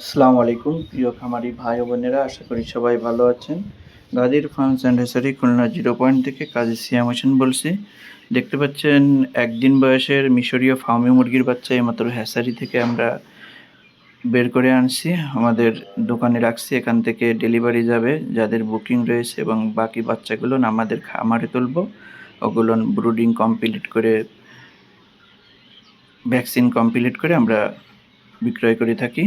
আসসালামু আলাইকুম, প্রিয় খামারি ভাই ও বোনেরা, আশা করি সবাই ভালো আছেন। গাদির farms and hatchery Khulna zero point থেকে কাজী সিয়াম হোসেন বলছি। দেখতে পাচ্ছেন, একদিন বয়সের মিশরীয় ফার্মি মুরগির বাচ্চা এইমাত্র হ্যাসারি থেকে আমরা বের করে আনছি। আমাদের দোকানে রাখছি, এখান থেকে ডেলিভারি যাবে। যাদের বুকিং রয়েছে এবং বাকি বাচ্চাগুলো আমাদের খামারে তুলবো। ওগুলো ব্রুডিং কমপ্লিট করে, ভ্যাকসিন কমপ্লিট করে আমরা বিক্রয় করে থাকি।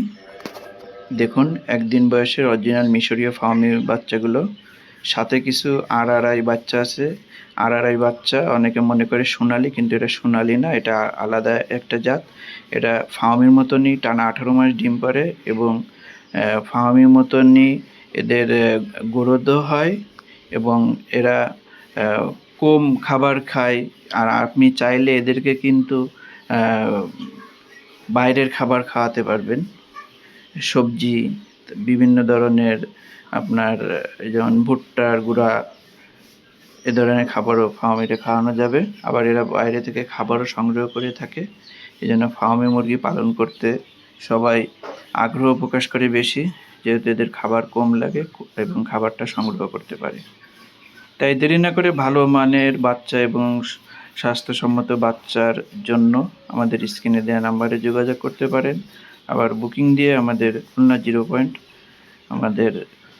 দেখুন, একদিন বয়সের অরিজিনাল মিশরীয় ফার্মি বাচ্চাগুলো, সাথে কিছু আর আড়াই বাচ্চা আছে। আর আড়াই বাচ্চা, অনেকে মনে করে সোনালি, কিন্তু এটা সোনালি না, এটা আলাদা একটা জাত। এটা ফার্মির মতনই, টানা আঠারো মাস ডিম পারে এবং ফার্মির মতনই এদের গ্রোথ হয় এবং এরা কম খাবার খায়। আর আপনি চাইলে এদেরকে কিন্তু বাইরের খাবার খাওয়াতে পারবেন। সবজি, বিভিন্ন ধরনের আপনার যেমন ভুট্টার গুঁড়া, এ ধরনের খাবারও ফার্মিতে খাওয়ানো যাবে। আবার এরা বাইরে থেকে খাবারও সংগ্রহ করে থাকে। এই জন্য ফার্মে মুরগি পালন করতে সবাই আগ্রহ প্রকাশ করে বেশি, যেহেতু এদের খাবার কম লাগে এবং খাবারটা সংগ্রহ করতে পারে। তাই দেরি না করে ভালো মানের বাচ্চা এবং স্বাস্থ্যসম্মত বাচ্চার জন্য আমাদের স্ক্রিনে দেওয়া নাম্বারে যোগাযোগ করতে পারেন। আবার বুকিং দিয়ে আমাদের খুলনা জিরো পয়েন্ট আমাদের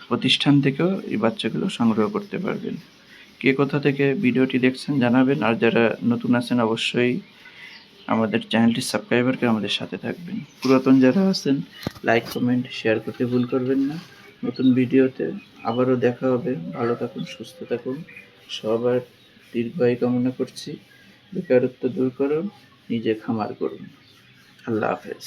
প্রতিষ্ঠান থেকেও এই বাচ্চাগুলো সংগ্রহ করতে পারবেন। কে কোথা থেকে ভিডিওটি দেখছেন জানাবেন, আর যারা নতুন আছেন অবশ্যই আমাদের চ্যানেলটি সাবস্ক্রাইবার করে আমাদের সাথে থাকবেন। পুরাতন যারা আছেন লাইক কমেন্ট শেয়ার করতে ভুল করবেন না। নতুন ভিডিওতে আবারও দেখা হবে। ভালো থাকুন, সুস্থ থাকুন। সবার দীর্ঘায়ু কামনা করছি। বেকারত্ব দূর করুন, নিজে খামার করুন। আল্লাহ হাফেজ।